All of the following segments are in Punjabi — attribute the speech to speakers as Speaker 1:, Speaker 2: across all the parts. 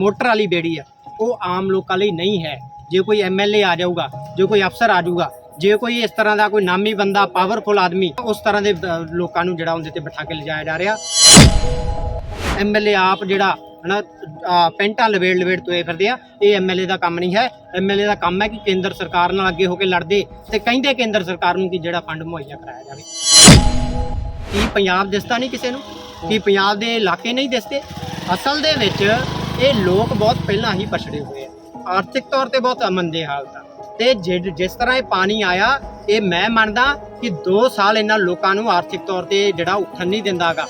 Speaker 1: ਮੋਟਰ ਵਾਲੀ ਬੇੜੀ ਆ ਉਹ ਆਮ ਲੋਕਾਂ ਲਈ ਨਹੀਂ ਹੈ। ਜੇ ਕੋਈ ਐਮਐਲਏ ਆ ਜਾਊਗਾ ਜੇ ਕੋਈ ਅਫਸਰ ਆ ਜਾਊਗਾ ਜੇ ਕੋਈ ਇਸ ਤਰ੍ਹਾਂ ਦਾ ਕੋਈ ਨਾਮੀ ਬੰਦਾ ਪਾਵਰਫੁਲ ਆਦਮੀ ਉਸ ਤਰ੍ਹਾਂ ਦੇ ਲੋਕਾਂ ਨੂੰ ਜਿਹੜਾ ਉਹਦੇ ਤੇ ਬਿਠਾ ਕੇ ਲਿਜਾਇਆ ਜਾ ਰਿਹਾ। ਐਮਐਲਏ ਆਪ ਜਿਹੜਾ ਹਨਾ ਅ, ਪੈਂਟਾਂ ਲਵੇੜ ਲਵੇੜ ਤੋਏ ਫਿਰਦੇ ਆ ਇਹ ਐਮਐਲਏ ਦਾ ਕੰਮ ਨਹੀਂ ਹੈ। ਐਮਐਲਏ ਦਾ ਕੰਮ ਹੈ ਕਿ ਕੇਂਦਰ ਸਰਕਾਰ ਨਾਲ ਅੱਗੇ ਹੋ ਕੇ ਲੜਦੇ ਤੇ ਕਹਿੰਦੇ ਕੇਂਦਰ ਸਰਕਾਰ ਨੂੰ ਕਿ ਜਿਹੜਾ ਫੰਡ ਮੁਹੱਈਆ ਕਰਾਇਆ ਜਾਵੇ। ਕੀ ਪੰਜਾਬ ਦਿਸਦਾ ਨਹੀਂ ਕਿਸੇ ਨੂੰ? ਕੀ ਪੰਜਾਬ ਦੇ ਇਲਾਕੇ ਨਹੀਂ ਦਿਸਦੇ? ਅਸਲ ਦੇ ਵਿੱਚ ਇਹ ਲੋਕ ਬਹੁਤ ਪਹਿਲਾਂ ਹੀ ਪਛੜੇ ਹੋਏ ਆ। ਆਰਥਿਕ ਤੌਰ ਤੇ ਬਹੁਤ ਮੰਦੇ ਹਾਲਤ ਆ ਤੇ। ਜਿਸ ਤਰ੍ਹਾਂ ਇਹ ਪਾਣੀ ਆਇਆ, ਇਹ ਮੈਂ ਮੰਨਦਾ ਕਿ 2 ਸਾਲ ਇਹਨਾਂ ਲੋਕਾਂ ਨੂੰ ਆਰਥਿਕ ਤੌਰ ਤੇ ਜਿਹੜਾ ਉੱਠਣ ਨਹੀਂ ਦਿੰਦਾਗਾ।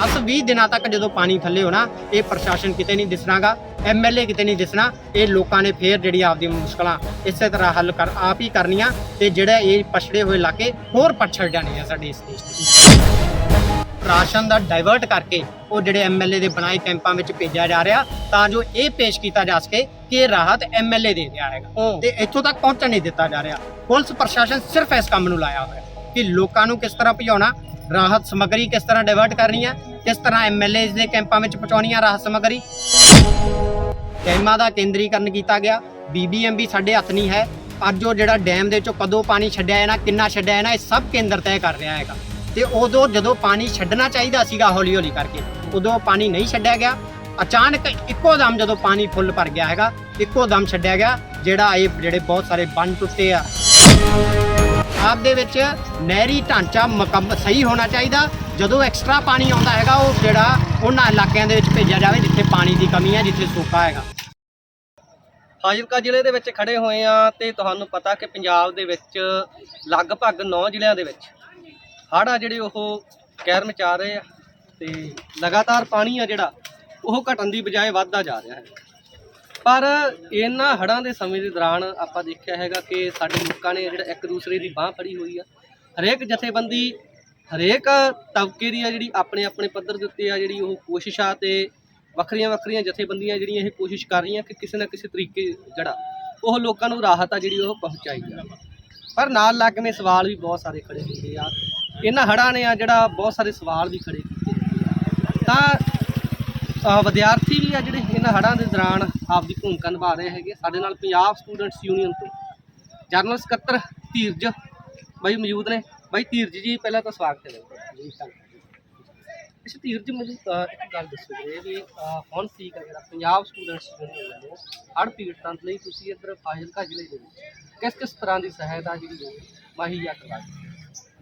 Speaker 1: 10-20 ਦਿਨਾਂ ਤੱਕ ਜਦੋਂ ਪਾਣੀ ਥੱਲੇ ਹੋਣਾ, ਇਹ ਪ੍ਰਸ਼ਾਸਨ ਕਿਤੇ ਨਹੀਂ ਦਿਸਣਾਗਾ ਐਮਐਲਏ ਕਿਤੇ ਨਹੀਂ ਦਿਸਣਾ, ਇਹ ਲੋਕਾਂ ਨੇ ਫੇਰ ਜਿਹੜੀ ਆਪਦੀ ਮੁਸ਼ਕਲਾਂ ਇਸੇ ਤਰ੍ਹਾਂ ਹੱਲ ਕਰ ਆਪ ਹੀ ਕਰਨੀਆਂ ਤੇ ਜਿਹੜਾ ਇਹ ਪਛੜੇ ਹੋਏ ਇਲਾਕੇ ਹੋਰ ਪਛੜ ਜਾਣੇ ਆ ਸਾਡੇ ਇਸ ਦੇਸ਼ ਦੇ ਰਾਸ਼ਨ ਦਾ ਡਾਇਵਰਟ ਕਰਕੇ ਉਹ ਜਿਹੜੇ ਐਮਐਲਏ ਦੇ ਬਣਾਏ ਕੈਂਪਾਂ ਵਿੱਚ ਭੇਜਿਆ ਜਾ ਰਿਹਾ ਤਾਂ ਜੋ ਇਹ ਪੇਸ਼ ਕੀਤਾ ਜਾ ਸਕੇ ਕਿ ਇਹ ਰਾਹਤ ਐਮਐਲਏ ਦੇ ਰਿਹਾ ਹੈਗਾ। ਤੇ ਇੱਥੋਂ ਤੱਕ ਪਹੁੰਚਣ ਨਹੀਂ ਦਿੱਤਾ ਜਾ ਰਿਹਾ। ਪੁਲਿਸ ਪ੍ਰਸ਼ਾਸਨ ਸਿਰਫ ਇਸ ਕੰਮ ਨੂੰ ਲਾਇਆ ਹੋਇਆ ਕਿ ਲੋਕਾਂ ਨੂੰ ਕਿਸ ਤਰ੍ਹਾਂ ਭਜਾਉਣਾ ਰਾਹਤ ਸਮੱਗਰੀ ਕਿਸ ਤਰ੍ਹਾਂ ਡਾਇਵਰਟ ਕਰਨੀ ਹੈ ਕਿਸ ਤਰ੍ਹਾਂ ਐਮਐਲਏ ਦੇ ਕੈਂਪਾਂ ਵਿੱਚ ਪਹੁੰਚਾਉਣੀ ਹੈ ਰਾਹਤ ਸਮੱਗਰੀ। ਡੈਮਾਂ ਦਾ ਕੇਂਦਰੀਕਰਨ ਕੀਤਾ ਗਿਆ। ਬੀਬੀਐਮਬੀ ਸਾਡੇ ਹੱਥ ਨਹੀਂ ਹੈ। ਅੱਜ ਉਹ ਜਿਹੜਾ ਡੈਮ ਦੇ ਵਿੱਚੋਂ ਕਦੋਂ ਪਾਣੀ ਛੱਡਿਆ ਹੈ ਨਾ ਕਿੰਨਾ ਛੱਡਿਆ ਹੈ ਨਾ ਇਹ ਸਭ ਕੇਂਦਰ ਤੈਅ ਕਰ ਰਿਹਾ ਹੈਗਾ। ਤੇ ਉਦੋਂ ਜਦੋਂ ਪਾਣੀ ਛੱਡਣਾ ਚਾਹੀਦਾ ਸੀਗਾ ਹੌਲੀ ਹੌਲੀ ਕਰਕੇ, ਉਦੋਂ ਪਾਣੀ ਨਹੀਂ ਛੱਡਿਆ ਗਿਆ। ਅਚਾਨਕ ਇੱਕੋ ਦਮ ਜਦੋਂ ਪਾਣੀ ਫੁੱਲ ਭਰ ਗਿਆ ਹੈਗਾ, ਇੱਕੋ ਦਮ ਛੱਡਿਆ ਗਿਆ, ਜਿਹੜਾ ਇਹ ਜਿਹੜੇ ਬਹੁਤ ਸਾਰੇ ਬੰਨ ਟੁੱਟੇ ਆ। ਆਪ ਦੇ ਵਿੱਚ ਨਹਿਰੀ ਢਾਂਚਾ ਮੁਕੰਮਲ ਸਹੀ ਹੋਣਾ ਚਾਹੀਦਾ। ਜਦੋਂ ਐਕਸਟਰਾ ਪਾਣੀ ਆਉਂਦਾ ਹੈਗਾ, ਉਹ ਜਿਹੜਾ ਉਹਨਾਂ ਇਲਾਕਿਆਂ ਦੇ ਵਿੱਚ ਭੇਜਿਆ ਜਾਵੇ, ਜਿੱਥੇ ਪਾਣੀ ਦੀ ਕਮੀ ਹੈ, ਜਿੱਥੇ ਸੋਕਾ ਹੈਗਾ।
Speaker 2: ਫਾਜ਼ਿਲਕਾ ਜ਼ਿਲ੍ਹੇ ਦੇ ਵਿੱਚ ਖੜੇ ਹੋਏ ਆ ਤੇ ਤੁਹਾਨੂੰ ਪਤਾ ਕਿ ਪੰਜਾਬ ਦੇ ਵਿੱਚ ਲਗਭਗ 9 ਜ਼ਿਲ੍ਹਿਆਂ ਦੇ ਵਿੱਚ ਹੜ੍ਹ ਆ ਜਿਹੜੇ ਉਹ ਕਹਿਰ ਮਚਾ ਰਹੇ ਆ ਤੇ ਲਗਾਤਾਰ ਪਾਣੀ ਆ ਜਿਹੜਾ, ਉਹ ਘਟਣ ਦੀ ਬਜਾਏ ਵੱਧਦਾ ਜਾ ਰਿਹਾ ਹੈ। ਪਰ ਇਹਨਾਂ ਹੜ੍ਹਾਂ ਦੇ ਸਮੇਂ ਦੇ ਦੌਰਾਨ ਆਪਾਂ ਦੇਖਿਆ ਹੈਗਾ ਕਿ ਸਾਡੇ ਲੋਕਾਂ ਨੇ ਜਿਹੜਾ ਇੱਕ ਦੂਸਰੇ ਦੀ ਬਾਹ ਫੜੀ ਹੋਈ ਆ। ਹਰੇਕ ਜਥੇਬੰਦੀ, ਹਰੇਕ ਤਬਕੇ ਦੀ ਆ ਜਿਹੜੀ ਆਪਣੇ ਆਪਣੇ ਪੱਧਰ ਦੇ ਉੱਤੇ ਆ ਜਿਹੜੀ ਉਹ ਕੋਸ਼ਿਸ਼ ਆ ਤੇ ਵੱਖਰੀਆਂ ਵੱਖਰੀਆਂ ਜਥੇਬੰਦੀਆਂ ਜਿਹੜੀਆਂ ਇਹ ਕੋਸ਼ਿਸ਼ ਕਰ ਰਹੀਆਂ ਕਿ ਕਿਸੇ ਨਾ ਕਿਸੇ ਤਰੀਕੇ ਜਿਹੜਾ ਉਹ ਲੋਕਾਂ ਨੂੰ ਰਾਹਤ ਆ ਜਿਹੜੀ ਉਹ ਪਹੁੰਚਾਈ ਜਾਵੇ। ਪਰ ਨਾਲ ਲੱਗਵੇਂ ਸਵਾਲ ਵੀ ਬਹੁਤ ਸਾਰੇ ਖੜੇ ਹੁੰਦੇ ਆ। ਇਹਨਾਂ ਹੜ੍ਹਾਂ ਨੇ ਆ ਜਿਹੜਾ ਬਹੁਤ ਸਾਰੇ ਸਵਾਲ ਵੀ ਖੜੇ ਕੀਤੇ ਤਾਂ ਵਿਦਿਆਰਥੀ ਵੀ ਆ ਜਿਹੜੇ ਇਹਨਾਂ ਹੜ੍ਹਾਂ ਦੇ ਦੌਰਾਨ ਆਪਦੀ ਭੂਮਿਕਾ ਨਿਭਾ ਰਹੇ ਹੈਗੇ ਸਾਡੇ ਨਾਲ ਪੰਜਾਬ ਸਟੂਡੈਂਟਸ ਯੂਨੀਅਨ ਤੋਂ ਜਨਰਲ ਸਕੱਤਰ ਧੀਰਜ ਬਾਈ ਮੌਜੂਦ ਨੇ। ਬਾਈ ਧੀਰਜ ਜੀ, ਪਹਿਲਾਂ ਤਾਂ ਸਵਾਗਤ ਹੈ ਜੀ ਅੱਛਾ, ਧੀਰਜ ਮੈਨੂੰ ਇੱਕ ਗੱਲ ਦੱਸੋ ਜੀ ਵੀ ਹੁਣ ਠੀਕ ਹੈ ਜਿਹੜਾ ਪੰਜਾਬ ਸਟੂਡੈਂਟਸ ਯੂਨੀਅਨ ਨੇ ਹੜ੍ਹ ਪੀੜਤਾਂ ਲਈ ਤੁਸੀਂ ਇੱਧਰ ਫਾਜ਼ਿਲਕਾ ਜ਼ਿਲ੍ਹੇ ਦੇ ਵਿੱਚ ਕਿਸ ਕਿਸ ਤਰ੍ਹਾਂ ਦੀ ਸਹਾਇਤਾ ਜਿਹੜੀ ਉਹ ਮੁਹੱਈਆ ਕਰਵਾਈ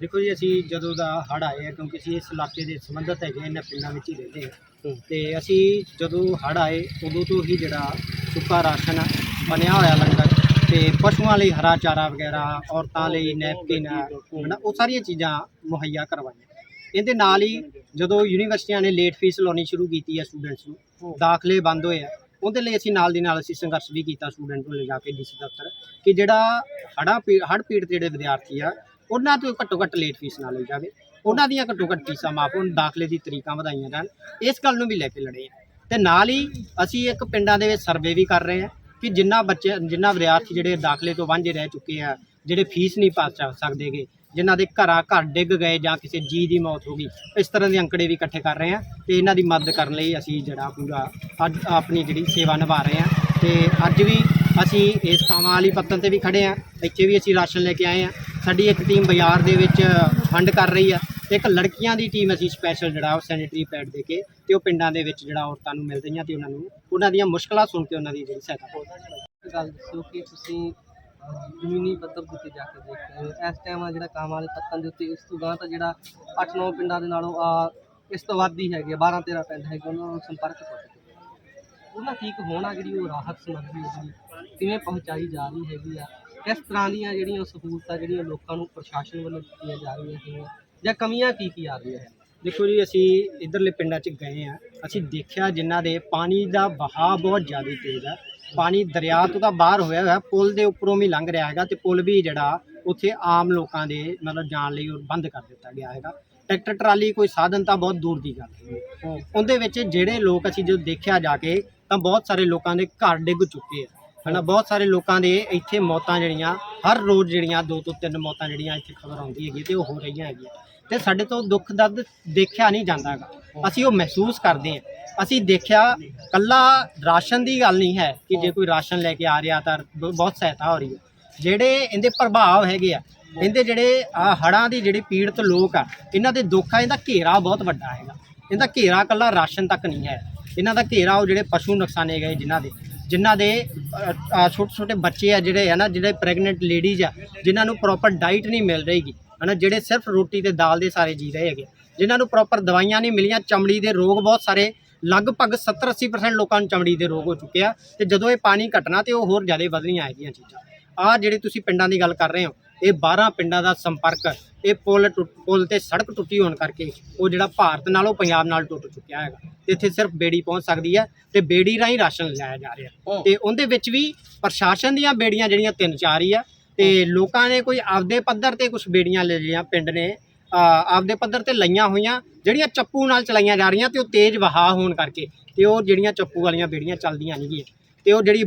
Speaker 1: ਦੇਖੋ ਜੀ ਅਸੀਂ ਜਦੋਂ ਦਾ ਹੜ੍ਹ ਆਏ ਆ ਕਿਉਂਕਿ ਅਸੀਂ ਇਸ ਇਲਾਕੇ ਦੇ ਸੰਬੰਧਤ ਹੈਗੇ ਇਹਨਾਂ ਪਿੰਡਾਂ ਵਿੱਚ ਹੀ ਰਹਿੰਦੇ ਹਾਂ। ਤੇ ਅਸੀਂ ਜਦੋਂ ਹੜ੍ਹ ਆਏ ਉਦੋਂ ਤੋਂ ਹੀ ਜਿਹੜਾ ਸੁੱਕਾ ਰਾਸ਼ਨ ਆ, ਬਣਿਆ ਹੋਇਆ ਲੰਗਰ ਤੇ ਪਸ਼ੂਆਂ ਲਈ ਹਰਾ ਚਾਰਾ ਵਗੈਰਾ ਔਰਤਾਂ ਲਈ ਨੈਪਕਿਨ ਹਨਾ ਉਹ ਸਾਰੀਆਂ ਚੀਜ਼ਾਂ ਮੁਹੱਈਆ ਕਰਵਾਈਆਂ। ਇਹਦੇ ਨਾਲ ਹੀ ਜਦੋਂ ਯੂਨੀਵਰਸਿਟੀਆਂ ਨੇ ਲੇਟ ਫੀਸ ਲਾਉਣੀ ਸ਼ੁਰੂ ਕੀਤੀ ਹੈ ਸਟੂਡੈਂਟਸ ਨੂੰ ਦਾਖਲੇ ਬੰਦ ਹੋਏ ਆ ਉਹਦੇ ਲਈ ਅਸੀਂ ਨਾਲ ਦੀ ਨਾਲ ਅਸੀਂ ਸੰਘਰਸ਼ ਵੀ ਕੀਤਾ ਸਟੂਡੈਂਟ ਨੂੰ ਲਿਜਾ ਕੇ ਡੀਸੀ ਦਫ਼ਤਰ ਕਿ ਜਿਹੜਾ ਹੜ੍ਹਾਂ ਪੀ ਹੜ੍ਹ ਪੀੜਤ ਜਿਹੜੇ ਵਿਦਿਆਰਥੀ ਆ ਉਹਨਾਂ ਤੋਂ ਘੱਟੋ ਘੱਟ ਲੇਟ ਫੀਸ ਨਾ ਲਈ ਜਾਵੇ। ਉਹਨਾਂ ਦੀਆਂ ਘੱਟੋ ਘੱਟ ਫੀਸਾਂ ਮਾਫ ਹੋਣ, ਦਾਖਲੇ ਦੀ ਤਰੀਕਾਂ ਵਧਾਈਆਂ ਜਾਣ, ਇਸ ਗੱਲ ਨੂੰ ਵੀ ਲੈ ਕੇ ਲੜੇ ਆ। ਤੇ ਨਾਲ ਹੀ ਅਸੀਂ ਇੱਕ ਪਿੰਡਾਂ ਦੇ ਵਿੱਚ ਸਰਵੇ ਵੀ ਕਰ ਰਹੇ ਹਾਂ ਕਿ ਜਿੰਨਾ ਬੱਚੇ, ਜਿੰਨਾ ਵਿਦਿਆਰਥੀ ਜਿਹੜੇ ਦਾਖਲੇ ਤੋਂ ਵਾਂਝੇ ਰਹਿ ਚੁੱਕੇ ਆ, ਜਿਹੜੇ ਫੀਸ ਨਹੀਂ ਪਾ ਸਕ- ਸਕਦੇਗੇ, ਜਿਨ੍ਹਾਂ ਦੇ ਘਰਾਂ ਘਰ ਡਿੱਗ ਗਏ ਜਾਂ ਕਿਸੇ ਜੀ ਦੀ ਮੌਤ ਹੋ ਗਈ, ਇਸ ਤਰ੍ਹਾਂ ਦੇ ਅੰਕੜੇ ਵੀ ਇਕੱਠੇ ਕਰ ਰਹੇ ਹਾਂ ਤੇ ਇਹਨਾਂ ਦੀ ਮਦਦ ਕਰਨ ਲਈ ਅਸੀਂ ਜਿਹੜਾ ਪੂਰਾ ਅੱਜ ਆਪਣੀ ਜਿਹੜੀ ਸੇਵਾ ਨਿਭਾ ਰਹੇ ਹਾਂ ਤੇ ਅੱਜ ਵੀ ਅਸੀਂ ਇਸ ਕਾਮਾਂ ਵਾਲੀ ਪੱਤਨ ਤੇ ਵੀ ਖੜੇ ਹਾਂ ਇੱਥੇ ਵੀ ਅਸੀਂ ਰਾਸ਼ਨ ਲੈ ਕੇ ਆਏ ਹਾਂ ਸਾਡੀ ਇੱਕ ਟੀਮ ਬਾਜ਼ਾਰ ਦੇ ਵਿੱਚ ਫੰਡ ਕਰ ਰਹੀ ਆ ਇੱਕ ਲੜਕੀਆਂ ਦੀ ਟੀਮ ਅਸੀਂ ਸਪੈਸ਼ਲ ਜਿਹੜਾ ਉਹ ਸੈਨੀਟਰੀ ਪੈਡ ਦੇ ਕੇ ਤੇ ਉਹ ਪਿੰਡਾਂ ਦੇ ਵਿੱਚ ਜਿਹੜਾ ਔਰਤਾਂ ਨੂੰ ਮਿਲ ਰਹੀਆਂ ਤੇ ਉਹਨਾਂ ਨੂੰ, ਉਹਨਾਂ ਦੀਆਂ ਮੁਸ਼ਕਲਾਂ ਸੁਣ ਕੇ ਉਹਨਾਂ ਦੀ ਜਿਹੜੀ ਸਹਾਇਤਾ ਕਰਦੇ
Speaker 2: ਇੱਕ ਗੱਲ ਦੱਸੋ ਕਿ ਤੁਸੀਂ ਜ਼ਮੀਨੀ ਪੱਧਰ ਦੇ ਉੱਤੇ ਜਾ ਕੇ ਦੇਖਦੇ ਹੋ। ਇਸ ਟਾਈਮ ਆ ਜਿਹੜਾ ਕੰਮ ਵਾਲੇ ਪੱਤਨ ਦੇ ਉੱਤੇ, ਇਸ ਤੋਂ ਗਾਂ ਤਾਂ ਜਿਹੜਾ 8-9 ਪਿੰਡਾਂ ਦੇ ਨਾਲੋਂ ਆ, ਇਸ ਤੋਂ ਵੱਧ ਹੀ ਹੈਗੇ 12-13 ਪਿੰਡ ਹੈਗੇ, ਉਹਨਾਂ ਨੂੰ ਸੰਪਰਕ ਟੁੱਟ ਉਹਨਾਂ ਠੀਕ ਹੋਣਾ ਜਿਹੜੀ ਉਹ ਰਾਹਤ ਸਮੱਗਰੀ ਜਿਹੜੀ, ਕਿਵੇਂ ਪਹੁੰਚਾਈ ਜਾ ਰਹੀ ਹੈਗੀ ਆ? ਕਿਸ ਤਰ੍ਹਾਂ ਦੀਆਂ ਜਿਹੜੀਆਂ ਸਹੂਲਤਾਂ ਜਿਹੜੀਆਂ ਲੋਕਾਂ ਨੂੰ ਪ੍ਰਸ਼ਾਸਨ ਵੱਲੋਂ ਦਿੱਤੀਆਂ ਜਾ ਰਹੀਆਂ ਹੈਗੀਆਂ ਜਾਂ ਕਮੀਆਂ ਕੀ ਕੀ ਆ ਰਹੀਆਂ ਹੈ
Speaker 1: ਦੇਖੋ ਜੀ ਅਸੀਂ ਇਧਰਲੇ ਪਿੰਡਾਂ 'ਚ ਗਏ ਆ ਅਸੀਂ ਦੇਖਿਆ ਜਿਨ੍ਹਾਂ ਦੇ ਪਾਣੀ ਦਾ ਵਹਾਅ ਬਹੁਤ ਜ਼ਿਆਦਾ ਤੇਜ਼ ਆ। ਪਾਣੀ ਦਰਿਆ ਤੋਂ ਤਾਂ ਬਾਹਰ ਹੋਇਆ ਹੋਇਆ ਪੁਲ ਦੇ ਉੱਪਰੋਂ ਵੀ ਲੰਘ ਰਿਹਾ ਹੈਗਾ ਤੇ ਪੁਲ ਵੀ ਜਿਹੜਾ ਉੱਥੇ ਆਮ ਲੋਕਾਂ ਦੇ ਮਤਲਬ ਜਾਣ ਲਈ ਉਹ ਬੰਦ ਕਰ ਦਿੱਤਾ ਗਿਆ ਹੈਗਾ। ਟਰੈਕਟਰ ਟਰਾਲੀ ਕੋਈ ਸਾਧਨ ਤਾਂ ਬਹੁਤ ਦੂਰ ਦੀ ਗੱਲ ਹੈ। ਉਹਦੇ ਵਿੱਚ ਜਿਹੜੇ ਲੋਕ ਅਸੀਂ ਜਦੋਂ ਦੇਖਿਆ ਜਾ ਕੇ ਤਾਂ ਬਹੁਤ ਸਾਰੇ ਲੋਕਾਂ ਦੇ ਘਰ ਡਿੱਗ ਚੁੱਕੇ ਆ। ਹਨਾ, ਬਹੁਤ ਸਾਰੇ ਲੋਕਾਂ ਦੇ ਇੱਥੇ ਮੌਤਾਂ ਜਿਹੜੀਆਂ, ਹਰ ਰੋਜ਼ ਜਿਹੜੀਆਂ, ਦੋ ਤੋਂ ਤਿੰਨ ਮੌਤਾਂ ਜਿਹੜੀਆਂ ਇੱਥੇ ਖਬਰ ਆਉਂਦੀ ਹੈਗੀ ਤੇ ਉਹ ਹੋ ਰਹੀਆਂ ਹੈਗੀਆਂ। ਤੇ ਸਾਡੇ ਤੋਂ ਦੁੱਖ ਦਰਦ ਦੇਖਿਆ ਨਹੀਂ ਜਾਂਦਾਗਾ ਅਸੀਂ ਉਹ ਮਹਿਸੂਸ ਕਰਦੇ ਹਾਂ। ਅਸੀਂ ਦੇਖਿਆ, ਕੱਲਾ ਰਾਸ਼ਨ ਦੀ ਗੱਲ ਨਹੀਂ ਹੈ ਕਿ ਜੇ ਕੋਈ ਰਾਸ਼ਨ ਲੈ ਕੇ ਆ ਰਿਹਾ ਤਾਂ ਬ- ਬਹੁਤ ਸਹਾਇਤਾ ਹੋ ਰਹੀ ਹੈ। ਜਿਹੜੇ ਇਹਦੇ ਪ੍ਰਭਾਵ ਹੈਗੇ ਆ, ਇਹਦੇ ਜਿਹੜੇ ਆ ਹੜਾਂ ਦੀ ਜਿਹੜੀ ਪੀੜਤ ਲੋਕ ਆ, ਇਹਨਾਂ ਦੇ ਦੁੱਖ ਆ, ਇਹਦਾ ਘੇਰਾ ਬਹੁਤ ਵੱਡਾ ਹੈਗਾ। ਇਹਦਾ ਘੇਰਾ ਕੱਲਾ ਰਾਸ਼ਨ ਤੱਕ ਨਹੀਂ ਹੈ। ਇਹਨਾਂ ਦਾ ਘੇਰਾ ਉਹ ਜਿਹੜੇ ਪਸ਼ੂ ਨੁਕਸਾਨੇ ਗਏ ਜਿਨ੍ਹਾਂ ਦੇ। ਜਿਨ੍ਹਾਂ ਦੇ ਛੋਟੇ ਛੋਟੇ ਬੱਚੇ ਆ ਜਿਹੜੇ ਹੈ ਨਾ ਜਿਹੜੇ ਪ੍ਰੈਗਨੈਂਟ ਲੇਡੀਜ਼ ਆ, ਜਿਨ੍ਹਾਂ ਨੂੰ ਪ੍ਰੋਪਰ ਡਾਈਟ ਨਹੀਂ ਮਿਲ ਰਹੀਗੀ ਹਨਾ, ਜਿਹੜੇ ਸਿਰਫ ਰੋਟੀ ਤੇ ਦਾਲ ਦੇ ਸਾਰੇ ਜੀ ਰਹੇ ਹੈਗੇ। ਜਿਨ੍ਹਾਂ ਨੂੰ ਪ੍ਰੋਪਰ ਦਵਾਈਆਂ ਨਹੀਂ ਮਿਲੀਆਂ, ਚਮੜੀ ਦੇ ਰੋਗ ਬਹੁਤ ਸਾਰੇ, ਲਗਭਗ 70-80% ਲੋਕਾਂ ਨੂੰ ਚਮੜੀ ਦੇ ਰੋਗ ਹੋ ਚੁੱਕੇ ਆ, ਤੇ ਜਦੋਂ ਇਹ ਪਾਣੀ ਘਟਣਾ ਤੇ ਉਹ ਹੋਰ ਜ਼ਿਆਦਾ ਵਧਣੀਆਂ ਹੈਗੀਆਂ ਚੀਜ਼ਾਂ। ਆ ਜਿਹੜੇ ਤੁਸੀਂ ਪਿੰਡਾਂ ਦੀ ਗੱਲ ਕਰ ਰਹੇ ਹੋ ਇਹ 12 ਪਿੰਡਾਂ ਦਾ ਸੰਪਰਕ ਇਹ ਪੁਲ ਪੁਲ ਤੇ ਸੜਕ ਟੁੱਟੀ ਹੋਣ ਕਰਕੇ ਉਹ ਜਿਹੜਾ ਭਾਰਤ ਨਾਲੋਂ ਪੰਜਾਬ ਨਾਲ ਟੁੱਟ ਚੁੱਕਿਆ ਹੈਗਾ। ਤੇ ਇੱਥੇ ਸਿਰਫ ਬੇੜੀ ਪਹੁੰਚ ਸਕਦੀ ਹੈ ਤੇ ਬੇੜੀ ਰਾਹੀਂ ਰਾਸ਼ਨ ਲਿਆਇਆ ਜਾ ਰਿਹਾ। ਤੇ ਉਹਦੇ ਵਿੱਚ ਵੀ ਪ੍ਰਸ਼ਾਸਨ ਦੀਆਂ ਬੇੜੀਆਂ ਜਿਹੜੀਆਂ ਤਿੰਨ ਚਾਰ ਹੀ ਆ ਤੇ ਲੋਕਾਂ ਨੇ ਕੋਈ ਆਪਦੇ ਪੱਧਰ ਤੇ ਕੁਝ ਬੇੜੀਆਂ ਲੈ ਲਈਆਂ ਪਿੰਡ ਨੇ ਆਪਦੇ ਪੱਧਰ ਤੇ ਲਈਆਂ ਹੋਈਆਂ ਜਿਹੜੀਆਂ ਚੱਪੂ ਨਾਲ ਚਲਾਈਆਂ ਜਾ ਰਹੀਆਂ ਤੇ ਉਹ ਤੇਜ਼ ਵਹਾਅ ਹੋਣ ਕਰਕੇ ਤੇ ਉਹ ਜਿਹੜੀਆਂ ਚੱਪੂ ਵਾਲੀਆਂ ਬੇੜੀਆਂ ਚੱਲਦੀਆਂ ਨਹੀਂ ਗੀਆਂ ਤੇ ਉਹ ਜਿਹੜੀ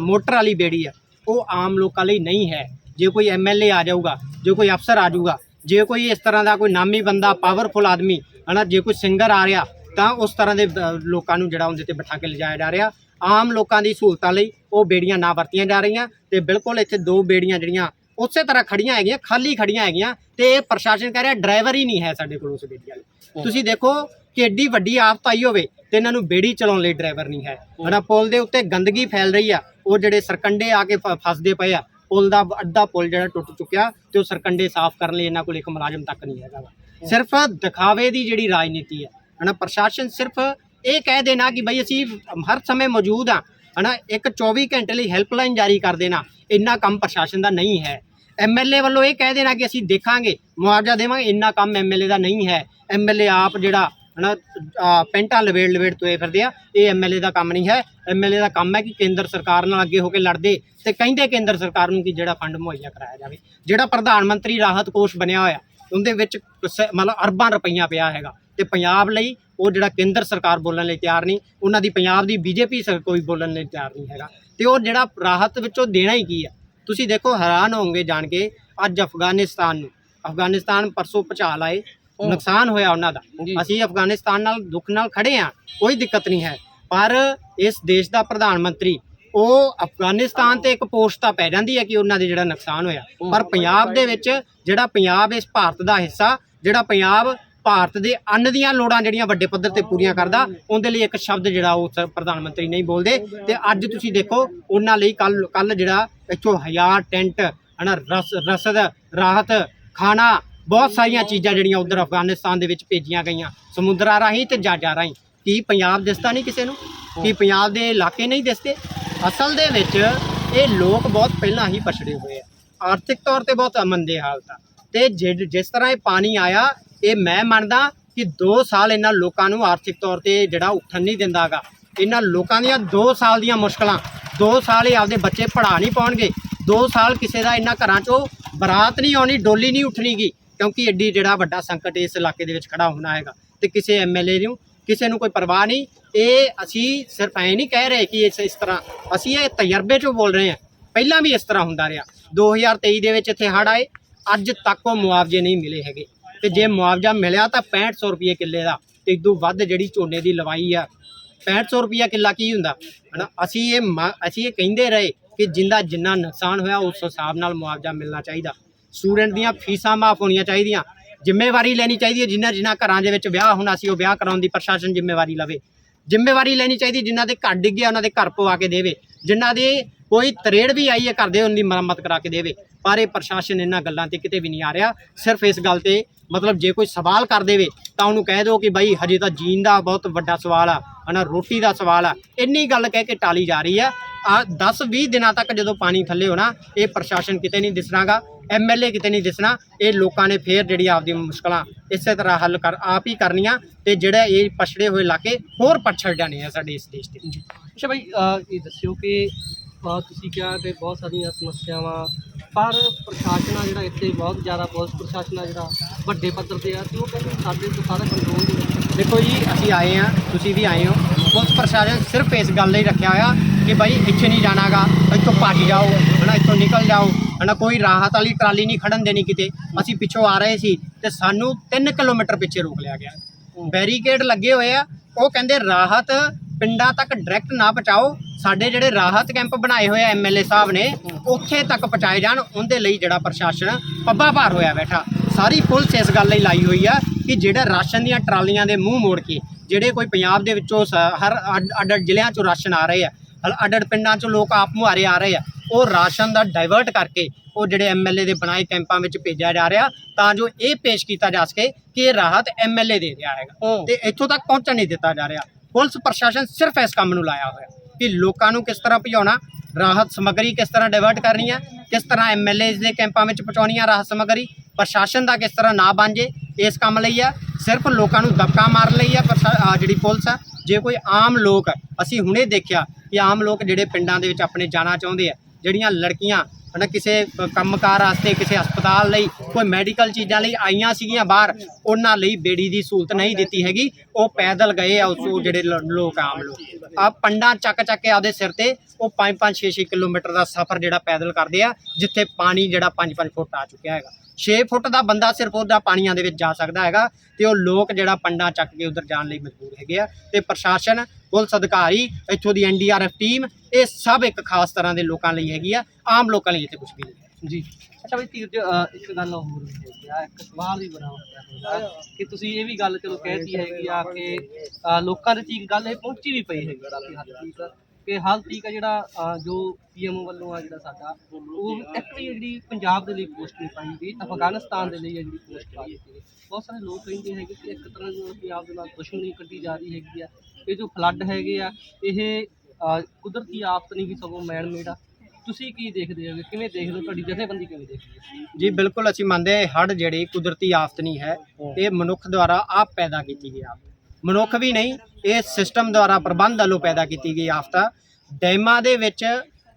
Speaker 1: ਮੋਟਰ ਵਾਲੀ ਬੇੜੀ ਆ ਉਹ ਆਮ ਲੋਕਾਂ ਲਈ ਨਹੀਂ ਹੈ। ਜੇ ਕੋਈ ਐਮਐਲਏ ਆ ਜਾਊਗਾ ਜੇ ਕੋਈ ਅਫਸਰ ਆ ਜਾਊਗਾ ਜੇ ਕੋਈ ਇਸ ਤਰ੍ਹਾਂ ਦਾ ਕੋਈ ਨਾਮੀ ਬੰਦਾ ਪਾਵਰਫੁਲ ਆਦਮੀ ਹਨਾ ਜੇ ਕੋਈ ਸਿੰਗਰ ਆ ਰਿਹਾ ਤਾਂ ਉਸ ਤਰ੍ਹਾਂ ਦੇ ਲੋਕਾਂ ਨੂੰ ਜਿਹੜਾ ਉਹਦੇ ਤੇ ਬਿਠਾ ਕੇ ਲਿਜਾਇਆ ਜਾ ਰਿਹਾ। ਆਮ ਲੋਕਾਂ ਦੀ ਸਹੂਲਤਾਂ ਲਈ ਉਹ ਬੇੜੀਆਂ ਨਾ ਵਰਤੀਆਂ ਜਾ ਰਹੀਆਂ ਤੇ ਬਿਲਕੁਲ ਇੱਥੇ ਦੋ ਬੇੜੀਆਂ ਜਿਹੜੀਆਂ ਉਸੇ ਤਰ੍ਹਾਂ ਖੜੀਆਂ ਹੈਗੀਆਂ ਖਾਲੀ ਖੜੀਆਂ ਹੈਗੀਆਂ ਤੇ ਇਹ ਪ੍ਰਸ਼ਾਸਨ ਕਹਿ ਰਿਹਾ ਡਰਾਈਵਰ ਹੀ ਨਹੀਂ ਹੈ ਸਾਡੇ ਕੋਲ ਉਸ ਬੇੜੀ ਵਾਲੇ ਤੁਸੀਂ ਦੇਖੋ ਕਿ ਐਡੀ ਵੱਡੀ ਆਫਤ ਆਈ ਹੋਵੇ ਤੇ ਇਹਨਾਂ ਨੂੰ ਬੇੜੀ ਚਲਾਉਣ ਲਈ ਡਰਾਈਵਰ ਨਹੀਂ ਹੈ। ਹਨਾ ਪੁਲ ਦੇ ਉੱਤੇ ਗੰਦਗੀ ਫੈਲ ਰਹੀ ਆ ਉਹ ਜਿਹੜੇ ਸਰਕੰਡੇ ਆ ਕੇ ਫਸਦੇ ਪਏ ਆ ਪੁਲ ਦਾ ਅੱਧਾ ਪੁਲ ਜਿਹੜਾ ਟੁੱਟ ਚੁੱਕਿਆ ਤੇ ਉਹ ਸਰਕੰਡੇ ਸਾਫ਼ ਕਰਨ ਲਈ ਇਹਨਾਂ ਕੋਲ ਇੱਕ ਮੁਲਾਜ਼ਮ ਤੱਕ ਨਹੀਂ ਹੈਗਾ ਵਾ। ਸਿਰਫ ਦਿਖਾਵੇ ਦੀ ਜਿਹੜੀ ਰਾਜਨੀਤੀ ਹੈ ਹਨਾ, ਪ੍ਰਸ਼ਾਸਨ ਸਿਰਫ ਇਹ ਕਹਿ ਦੇਣਾ ਕਿ ਬਈ ਅਸੀਂ ਹਰ ਸਮੇਂ ਮੌਜੂਦ ਆ, ਹਨਾ, ਇੱਕ 24 ਘੰਟੇ ਲਈ ਹੈਲਪਲਾਈਨ ਜਾਰੀ ਕਰ ਦੇਣਾ, ਇੰਨਾ ਕੰਮ ਪ੍ਰਸ਼ਾਸਨ ਦਾ ਨਹੀਂ ਹੈ ਐਮਐਲਏ ਵੱਲੋਂ ਇਹ ਕਹਿ ਦੇਣਾ ਕਿ ਅਸੀਂ ਦੇਖਾਂਗੇ, ਮੁਆਵਜ਼ਾ ਦੇਵਾਂਗੇ, ਇੰਨਾ ਕੰਮ ਐਮਐਲਏ ਦਾ ਨਹੀਂ ਹੈ ਐਮਐਲਏ ਆਪ ਜਿਹੜਾ ਹਨਾ ਅਹ ਪੈਂਟਾਂ ਲਵੇੜ ਲਵੇੜ ਤੋਏ ਫਿਰਦੇ ਆ, ਇਹ ਐਮਐਲਏ ਦਾ ਕੰਮ ਨਹੀਂ ਹੈ। ਐਮਐਲਏ ਦਾ ਕੰਮ ਹੈ ਕਿ ਕੇਂਦਰ ਸਰਕਾਰ ਨਾਲ ਅੱਗੇ ਹੋ ਕੇ ਲੜਦੇ ਤੇ ਕਹਿੰਦੇ ਕੇਂਦਰ ਸਰਕਾਰ ਨੂੰ ਕਿ ਜਿਹੜਾ ਫੰਡ ਮੁਹੱਈਆ ਕਰਾਇਆ ਜਾਵੇ। ਜਿਹੜਾ ਪ੍ਰਧਾਨ ਮੰਤਰੀ ਰਾਹਤ ਕੋਸ਼ ਬਣਿਆ ਹੋਇਆ, ਉਹਦੇ ਵਿੱਚ ਸ- ਮਤਲਬ ਅਰਬਾਂ ਰੁਪਈਆ ਪਿਆ ਹੈਗਾ ਤੇ ਪੰਜਾਬ ਲਈ ਉਹ ਜਿਹੜਾ ਕੇਂਦਰ ਸਰਕਾਰ ਬੋਲਣ ਲਈ ਤਿਆਰ ਨਹੀਂ, ਉਹਨਾਂ ਦੀ ਪੰਜਾਬ ਦੀ ਬੀਜੇਪੀ ਕੋਈ ਬੋਲਣ ਲਈ ਤਿਆਰ ਨਹੀਂ ਹੈਗਾ। ਤੇ ਉਹ ਜਿਹੜਾ ਰਾਹਤ ਵਿੱਚੋਂ ਦੇਣਾ ਹੀ ਕੀ ਆ ਤੁਸੀਂ ਦੇਖੋ ਹੈਰਾਨ ਹੋਵੋਗੇ ਜਾਣ ਕੇ, ਅੱਜ ਅਫਗਾਨਿਸਤਾਨ ਨੂੰ, ਅਫਗਾਨਿਸਤਾਨ ਪਰਸੋਂ ਭੁਚਾਲ ਆਏ ਨੁਕਸਾਨ ਹੋਇਆ ਉਹਨਾਂ ਦਾ। ਅਸੀਂ ਅਫਗਾਨਿਸਤਾਨ ਨਾਲ ਦੁੱਖ ਨਾਲ ਖੜੇ ਆ ਕੋਈ ਦਿੱਕਤ ਨਹੀਂ ਹੈ ਪਰ ਇਸ ਦੇਸ਼ ਦਾ ਪ੍ਰਧਾਨ ਮੰਤਰੀ ਉਹ ਅਫਗਾਨਿਸਤਾਨ ਤੇ ਇੱਕ ਪੋਸਟ ਤਾਂ ਪੈ ਜਾਂਦੀ ਹੈ ਕਿ ਉਹਨਾਂ ਦੇ ਜਿਹੜਾ ਨੁਕਸਾਨ ਹੋਇਆ। ਪਰ ਪੰਜਾਬ ਦੇ ਵਿੱਚ ਜਿਹੜਾ ਪੰਜਾਬ ਇਸ ਭਾਰਤ ਦਾ ਹਿੱਸਾ ਜਿਹੜਾ ਪੰਜਾਬ ਭਾਰਤ ਦੇ ਅੰਨ ਦੀਆਂ ਲੋੜਾਂ ਜਿਹੜੀਆਂ ਵੱਡੇ ਪੱਧਰ ਤੇ ਪੂਰੀਆਂ ਕਰਦਾ ਉਹਦੇ ਲਈ ਇੱਕ ਸ਼ਬਦ ਜਿਹੜਾ ਉਹ ਪ੍ਰਧਾਨ ਮੰਤਰੀ ਨਹੀਂ ਬੋਲਦੇ ਤੇ ਅੱਜ ਤੁਸੀਂ ਦੇਖੋ ਉਹਨਾਂ ਲਈ ਕੱਲ ਕੱਲ ਜਿਹੜਾ ਇੱਥੋਂ ਹਜ਼ਾਰ ਟੈਂਟ ਹਨਾ ਰਸ ਰਸਦ ਰਾਹਤ ਖਾਣਾ ਬਹੁਤ ਸਾਰੀਆਂ ਚੀਜ਼ਾਂ ਜਿਹੜੀਆਂ ਉਧਰ ਅਫਗਾਨਿਸਤਾਨ ਦੇ ਵਿੱਚ ਭੇਜੀਆਂ ਗਈਆਂ, ਸਮੁੰਦਰਾਂ ਰਾਹੀਂ ਤੇ ਜਹਾਜ਼ਾਂ ਰਾਹੀਂ। ਕੀ ਪੰਜਾਬ ਦਿਸਦਾ ਨਹੀਂ ਕਿਸੇ ਨੂੰ? ਕੀ ਪੰਜਾਬ ਦੇ ਇਲਾਕੇ ਨਹੀਂ ਦਿਸਦੇ? ਅਸਲ ਦੇ ਵਿੱਚ ਇਹ ਲੋਕ ਬਹੁਤ ਪਹਿਲਾਂ ਹੀ ਪਛੜੇ ਹੋਏ ਆ। ਆਰਥਿਕ ਤੌਰ ਤੇ ਬਹੁਤ ਮੰਦੇ ਹਾਲਤ ਆ ਤੇ। ਜਿਸ ਤਰ੍ਹਾਂ ਇਹ ਪਾਣੀ ਆਇਆ, ਇਹ ਮੈਂ ਮੰਨਦਾ ਕਿ 2 ਸਾਲ ਇਹਨਾਂ ਲੋਕਾਂ ਨੂੰ ਆਰਥਿਕ ਤੌਰ ਤੇ ਜਿਹੜਾ ਉੱਠਣ ਨਹੀਂ ਦਿੰਦਾਗਾ ਇਹਨਾਂ ਲੋਕਾਂ ਦੀਆਂ 2 ਸਾਲ ਦੀਆਂ ਮੁਸ਼ਕਲਾਂ। 2 ਸਾਲ ਹੀ ਆਪਦੇ ਬੱਚੇ ਪੜਾ ਨਹੀਂ ਪਾਉਣਗੇ। 2 ਸਾਲ ਕਿਸੇ ਦਾ ਇਹਨਾਂ ਘਰਾਂ 'ਚੋਂ ਬਰਾਤ ਨਹੀਂ ਆਉਣੀ, ਡੋਲੀ ਨਹੀਂ ਉੱਠਣੀਗੀ। ਕਿਉਂਕਿ ਐਡੀ ਜਿਹੜਾ ਵੱਡਾ ਸੰਕਟ ਇਸ ਇਲਾਕੇ ਦੇ ਵਿੱਚ ਖੜਾ ਹੋਣਾ ਹੈਗਾ ਤੇ ਕਿਸੇ ਐਮਐਲਏ ਨੂੰ, ਕਿਸੇ ਨੂੰ ਕੋਈ ਪਰਵਾਹ ਨਹੀਂ। ਇਹ ਅਸੀਂ ਸਿਰਫ ਐ ਨਹੀਂ ਕਹਿ ਰਹੇ ਕਿ ਇਸ ਇਸ ਤਰ੍ਹਾਂ ਅਸੀਂ ਇਹ ਤਜਰਬੇ 'ਚੋਂ ਬੋਲ ਰਹੇ ਹਾਂ। ਪਹਿਲਾਂ ਵੀ ਇਸ ਤਰ੍ਹਾਂ ਹੁੰਦਾ ਰਿਹਾ। 2023 ਦੇ ਵਿੱਚ ਇੱਥੇ ਹੜ੍ਹ ਆਏ, ਅੱਜ ਤੱਕ ਉਹ ਮੁਆਵਜ਼ੇ ਨਹੀਂ ਮਿਲੇ ਹੈਗੇ। ਤੇ ਜੇ ਮੁਆਵਜ਼ਾ ਮਿਲਿਆ ਤਾਂ 6500 ਰੁਪਏ ਕਿੱਲੇ ਦਾ ਤੇ ਇਦੋਂ ਵੱਧ ਜਿਹੜੀ ਝੋਨੇ ਦੀ ਲਵਾਈ ਆ 6500 ਰੁਪਿਆ ਕਿੱਲਾ ਕੀ ਹੁੰਦਾ? ਹਨਾ, ਅਸੀਂ ਇਹ ਮ- ਅਸੀਂ ਇਹ ਕਹਿੰਦੇ ਰਹੇ ਕਿ ਜਿੰਦਾ ਜਿੰਨਾ ਨੁਕਸਾਨ ਹੋਇਆ ਉਸ ਹਿਸਾਬ ਨਾਲ ਮੁਆਵਜ਼ਾ ਮਿਲਣਾ ਚਾਹੀਦਾ। ਸਟੂਡੈਂਟ ਦੀਆਂ ਫੀਸਾਂ ਮਾਫ ਹੋਣੀਆਂ ਚਾਹੀਦੀਆਂ। ਜ਼ਿੰਮੇਵਾਰੀ ਲੈਣੀ ਚਾਹੀਦੀ ਹੈ ਜਿਨ੍ਹਾਂ ਜਿਨ੍ਹਾਂ ਘਰਾਂ ਦੇ ਵਿੱਚ ਵਿਆਹ ਹੋਣਾ ਸੀ, ਉਹ ਵਿਆਹ ਕਰਾਉਣ ਦੀ ਪ੍ਰਸ਼ਾਸਨ ਜ਼ਿੰਮੇਵਾਰੀ ਲਵੇ। ਜ਼ਿੰਮੇਵਾਰੀ ਲੈਣੀ ਚਾਹੀਦੀ ਜਿਨ੍ਹਾਂ ਦੇ ਘਰ ਡਿੱਗੇ ਉਹਨਾਂ ਦੇ ਘਰ ਪਵਾ ਕੇ ਦੇਵੇ। ਜਿਨ੍ਹਾਂ ਦੇ ਕੋਈ ਤਰੇੜ ਵੀ ਆਈ ਹੈ ਘਰ ਦੇ ਉਹਨਾਂ ਦੀ ਮੁਰੰਮਤ ਕਰਾ ਕੇ ਦੇਵੇ। ਪਰ ਇਹ ਪ੍ਰਸ਼ਾਸਨ ਇਹਨਾਂ ਗੱਲਾਂ ਤੇ ਕਿਤੇ ਵੀ ਨਹੀਂ ਆ ਰਿਹਾ। ਸਿਰਫ ਇਸ ਗੱਲ ਤੇ ਮਤਲਬ ਜੇ ਕੋਈ ਸਵਾਲ ਕਰ ਦੇਵੇ, ਤਾਂ ਉਹਨੂੰ ਕਹਿ ਦਿਓ ਕਿ ਬਾਈ ਹਜੇ ਤਾਂ ਜੀਣ ਦਾ ਬਹੁਤ ਵੱਡਾ ਸਵਾਲ ਆ, ਹਨਾ, ਰੋਟੀ ਦਾ ਸਵਾਲ ਆ। ਇੰਨੀ ਗੱਲ ਕਹਿ ਕੇ ਟਾਲੀ ਜਾ ਰਹੀ ਆ। ਆ 10 20 ਦਿਨਾਂ ਤੱਕ ਜਦੋਂ ਪਾਣੀ ਥੱਲੇ ਹੋਣਾ, ਇਹ ਪ੍ਰਸ਼ਾਸਨ ਕਿਤੇ ਨਹੀਂ ਦਿਸਣਾਗਾ ਐਮਐਲਏ ਕਿਤੇ ਨਹੀਂ ਦਿਸਣਾ। ਇਹ ਲੋਕਾਂ ਨੇ ਫੇਰ ਜਿਹੜੀ ਆਪਦੀ ਮੁਸ਼ਕਲਾਂ ਇਸੇ ਤਰ੍ਹਾਂ ਹੱਲ ਕਰ, ਆਪ ਹੀ ਕਰਨੀਆਂ ਤੇ ਜਿਹੜਾ ਇਹ ਪਛੜੇ ਹੋਏ ਇਲਾਕੇ ਹੋਰ ਪਛੜ ਜਾਣੇ ਆ ਸਾਡੇ ਇਸ ਦੇਸ਼ ਦੇ
Speaker 2: ਅੱਛਾ ਭਾਈ ਇਹ ਦੱਸਿਓ ਕਿ ਅਹ ਤੁਸੀਂ ਕਿਹਾ ਕਿ ਬਹੁਤ ਸਾਰੀਆਂ ਸਮੱਸਿਆਵਾਂ ਪਰ ਪ੍ਰਸ਼ਾਸਨ ਆ ਜਿਹੜਾ ਇੱਥੇ ਬਹੁਤ ਜ਼ਿਆਦਾ ਪੁਲਿਸ ਪ੍ਰਸ਼ਾਸਨ ਆ ਜਿਹੜਾ ਵੱਡੇ ਪੱਧਰ ਤੇ ਆ ਤੇ ਉਹ ਕਹਿੰਦੇ ਸਾਡੇ ਤੋਂ ਸਾਰਾ ਕੰਟਰੋਲ ਦੇ ਵਿੱਚ।
Speaker 1: ਦੇਖੋ ਜੀ ਅਸੀਂ ਆਏ ਆ ਤੁਸੀਂ ਵੀ ਆਏ ਹੋ। ਪੁਲਿਸ ਪ੍ਰਸ਼ਾਸਨ ਸਿਰਫ ਇਸ ਗੱਲ ਲਈ ਰੱਖਿਆ ਹੋਇਆ ਕਿ ਭਾਈ ਇੱਥੇ ਨਹੀਂ ਜਾਣਾਗਾ ਇੱਥੋਂ ਭੱਜ ਜਾਓ ਹਨਾ ਇੱਥੋਂ ਨਿਕਲ ਜਾਓ ਹਨਾ ਕੋਈ ਰਾਹਤ ਵਾਲੀ ਟਰਾਲੀ ਨਹੀਂ ਖੜਨ ਦੇਣੀ ਕਿਤੇ। ਅਸੀਂ ਪਿੱਛੋਂ ਆ ਰਹੇ ਸੀ ਤੇ ਸਾਨੂੰ 3 ਕਿਲੋਮੀਟਰ ਪਿੱਛੇ ਰੋਕ ਲਿਆ ਗਿਆ। ਬੈਰੀਕੇਡ ਲੱਗੇ ਹੋਏ ਆ ਉਹ ਕਹਿੰਦੇ ਰਾਹਤ ਪਿੰਡਾਂ ਤੱਕ ਡਾਇਰੈਕਟ ਨਾ ਪਹੁੰਚਾਓ ਸਾਡੇ ਜਿਹੜੇ ਰਾਹਤ ਕੈਂਪ ਬਣਾਏ ਹੋਏ ਐਮਐਲਏ ਸਾਹਿਬ ਨੇ ਉੱਥੇ ਤੱਕ ਪਹੁੰਚਾਏ ਜਾਣ ਉਹਦੇ ਲਈ ਜਿਹੜਾ ਪ੍ਰਸ਼ਾਸਨ ਪੱਬਾ ਭਾਰ ਹੋਇਆ ਬੈਠਾ। ਸਾਰੀ ਪੁਲਿਸ ਇਸ ਗੱਲ ਲਈ ਲਾਈ ਹੋਈ ਆ ਕਿ ਜਿਹੜਾ ਰਾਸ਼ਨ ਦੀਆਂ ਟਰਾਲੀਆਂ ਦੇ ਮੂੰਹ ਮੋੜ ਕੇ ਜਿਹੜੇ ਕੋਈ ਪੰਜਾਬ ਦੇ ਵਿੱਚੋਂ ਹਰ ਅੱਡ ਅੱਡ ਜ਼ਿਲ੍ਹਿਆਂ ਚੋਂ ਰਾਸ਼ਨ ਆ ਰਹੇ ਆ ਅੱਡ ਅੱਡ ਪਿੰਡਾਂ ਚੋਂ ਲੋਕ ਆਪ ਮੁਹਾਰੇ ਆ ਰਹੇ ਆ ਉਹ ਰਾਸ਼ਨ ਦਾ ਡਾਇਵਰਟ ਕਰਕੇ ਉਹ ਜਿਹੜੇ ਐਮਐਲਏ ਦੇ ਬਣਾਏ ਕੈਂਪਾਂ ਵਿੱਚ ਭੇਜਿਆ ਜਾ ਰਿਹਾ ਤਾਂ ਜੋ ਇਹ ਪੇਸ਼ ਕੀਤਾ ਜਾ ਸਕੇ ਕਿ ਇਹ ਰਾਹਤ ਐਮਐਲਏ ਦੇ ਰਿਹਾ ਹੈਗਾ। ਤੇ ਇੱਥੋਂ ਤੱਕ ਪਹੁੰਚਣ ਨਹੀਂ ਦਿੱਤਾ ਜਾ ਰਿਹਾ। ਪੁਲਿਸ ਪ੍ਰਸ਼ਾਸਨ ਸਿਰਫ ਇਸ ਕੰਮ ਨੂੰ ਲਾਇਆ ਹੋਇਆ। ਕਿ ਲੋਕਾਂ ਨੂੰ ਕਿਸ ਤਰ੍ਹਾਂ ਭਜਾਉਣਾ, ਰਾਹਤ ਸਮੱਗਰੀ ਕਿਸ ਤਰ੍ਹਾਂ ਡਾਇਵਰਟ ਕਰਨੀ ਹੈ ਕਿਸ ਤਰ੍ਹਾਂ ਐਮਐਲਏ ਦੇ ਕੈਂਪਾਂ ਵਿੱਚ ਪਹੁੰਚਾਉਣੀ ਹੈ ਰਾਹਤ ਸਮੱਗਰੀ, ਪ੍ਰਸ਼ਾਸਨ ਦਾ ਕਿਸ ਤਰ੍ਹਾਂ ਨਾ ਬਣ ਜੇ, ਇਸ ਕੰਮ ਲਈ ਆ। ਸਿਰਫ ਲੋਕਾਂ ਨੂੰ ਦਬਕਾ ਮਾਰਨ ਲਈ ਆ ਪ੍ਰਸ਼ਾ- ਜਿਹੜੀ ਪੁਲਿਸ ਆ, ਜੇ ਕੋਈ ਆਮ ਲੋਕ ਅਸੀਂ ਹੁਣੇ ਦੇਖਿਆ ਕਿ ਆਮ ਲੋਕ ਜਿਹੜੇ ਪਿੰਡਾਂ ਦੇ ਵਿੱਚ ਆਪਣੇ ਜਾਣਾ ਚਾਹੁੰਦੇ ਆ, ਜਿਹੜੀਆਂ ਲੜਕੀਆਂ, ਹਨਾ, ਕਿਸੇ ਕ- ਕੰਮਕਾਰ ਵਾਸਤੇ, ਕਿਸੇ ਹਸਪਤਾਲ ਲਈ, ਕੋਈ ਮੈਡੀਕਲ ਚੀਜ਼ਾਂ ਲਈ ਆਈਆਂ ਸੀਗੀਆਂ ਬਾਹਰ, ਉਹਨਾਂ ਲਈ ਬੇੜੀ ਦੀ ਸਹੂਲਤ ਨਹੀਂ ਦਿੱਤੀ ਹੈਗੀ। ਉਹ ਪੈਦਲ ਗਏ ਆ ਉਸ ਉਹ ਜਿਹੜੇ ਲ- ਲੋਕ ਆਮ ਲੋਕ। ਆ ਪੰਡਾਂ ਚੱਕ ਚੱਕ ਕੇ ਆਪਦੇ ਸਿਰ ਤੇ ਉਹ 5-5 6-6 ਕਿਲੋਮੀਟਰ ਦਾ ਸਫ਼ਰ ਜਿਹੜਾ ਪੈਦਲ ਕਰਦੇ ਆ, ਜਿੱਥੇ ਪਾਣੀ ਜਿਹੜਾ 5-5 ਫੁੱਟ ਆ ਚੁੱਕਿਆ ਹੈਗਾ। 6 ਫੁੱਟ ਦਾ ਬੰਦਾ ਸਿਰਫ ਉਹਦਾ ਪਾਣੀਆਂ ਦੇ ਵਿੱਚ ਜਾ ਸਕਦਾ ਹੈਗਾ ਤੇ ਉਹ ਲੋਕ ਜਿਹੜਾ ਪੰਡਾਂ ਚੱਕ ਕੇ ਉਧਰ ਜਾਣ ਲਈ ਮਜਬੂਰ ਹੈਗੇ ਆ ਤੇ ਪ੍ਰਸ਼ਾਸਨ, ਪੁਲਿਸ ਅਧਿਕਾਰੀ, ਇੱਥੋਂ ਦੀ ਐਨਡੀਆਰਐਫ ਟੀਮ, ਇਹ ਸਭ ਇੱਕ ਖਾਸ ਤਰ੍ਹਾਂ ਦੇ ਲੋਕਾਂ ਲਈ ਹੈਗੀ ਆ, ਆਮ ਲੋਕਾਂ ਲਈ ਇੱਥੇ ਕੁਝ ਵੀ ਨਹੀਂ
Speaker 2: ਜੀ। ਅੱਛਾ ਬਈ ਧੀਰਜ ਅ, ਇੱਕ ਗੱਲ ਹੋਰ ਵੀ ਹੈਗੀ ਆ ਇੱਕ ਸਵਾਲ ਵੀ ਬਣਾ ਹੋਇਆ ਹੈਗਾ ਕਿ ਤੁਸੀਂ ਇਹ ਵੀ ਗੱਲ ਚਲੋ ਕਹਿਤੀ ਹੈਗੀ ਆ ਕਿ ਅ, ਲੋਕਾਂ ਦੇ ਤੀਕ ਗੱਲ ਇਹ ਪਹੁੰਚੀ ਵੀ ਪਈ ਹੈਗੀ ਕਾਫੀ ਹੱਦ ਤੱਕ ਕਿ ਹਾਲ ਤੀਕ ਆ ਜਿਹੜਾ ਅ, ਜੋ ਪੀਐਮਓ ਵੱਲੋਂ ਆ ਜਿਹੜਾ ਸਾਡਾ ਉਹ ਇੱਕ ਵੀ ਜਿਹੜੀ ਪੰਜਾਬ ਦੇ ਲਈ ਪੋਸਟ ਨਹੀਂ ਪਾਈ ਗਈ ਅਫਗਾਨਿਸਤਾਨ ਦੇ ਲਈ ਆ ਜਿਹੜੀ ਪੋਸਟ ਪਾਈ ਗਈ ਬਹੁਤ ਸਾਰੇ ਲੋਕ ਕਹਿੰਦੇ ਹੈਗੇ ਕਿ ਇੱਕ ਤਰ੍ਹਾਂ ਦੀ ਪੰਜਾਬ ਦੇ ਨਾਲ ਦੁਸ਼ਮਣੀ ਕੱਢੀ ਜਾ ਰਹੀ ਹੈਗੀ ਆ। ਇਹ ਜੋ ਫਲੱਡ ਹੈਗੇ ਆ ਇਹ ਅ, ਕੁਦਰਤੀ ਆਫਤ ਨਹੀਂ ਗੀ ਸਗੋਂ ਮੈਨ ਮੇਡ ਆ। ਤੁਸੀਂ ਕੀ ਦੇਖਦੇ ਹੋ ਕਿਵੇਂ ਦੇਖਦੇ ਹੋ? ਤੁਹਾਡੀ ਜਥੇਬੰਦੀ ਕਿਵੇਂ ਦੇਖਦੀ ਹੈ?
Speaker 1: ਜੀ ਬਿਲਕੁਲ ਅਸੀਂ ਮੰਨਦੇ ਹਾਂ ਹੜ ਜਿਹੜੀ ਕੁਦਰਤੀ ਆਫਤ ਨਹੀਂ ਹੈ। ਇਹ ਮਨੁੱਖ ਦੁਆਰਾ ਆਪ ਪੈਦਾ ਕੀਤੀ ਗਈ ਆਫਤ। ਮਨੁੱਖ ਵੀ ਨਹੀਂ ਇਹ ਸਿਸਟਮ ਦੁਆਰਾ ਪ੍ਰਬੰਧ ਵੱਲੋਂ ਪੈਦਾ ਕੀਤੀ ਗਈ ਆਫਤ ਆ। ਡੈਮਾਂ ਦੇ ਵਿੱਚ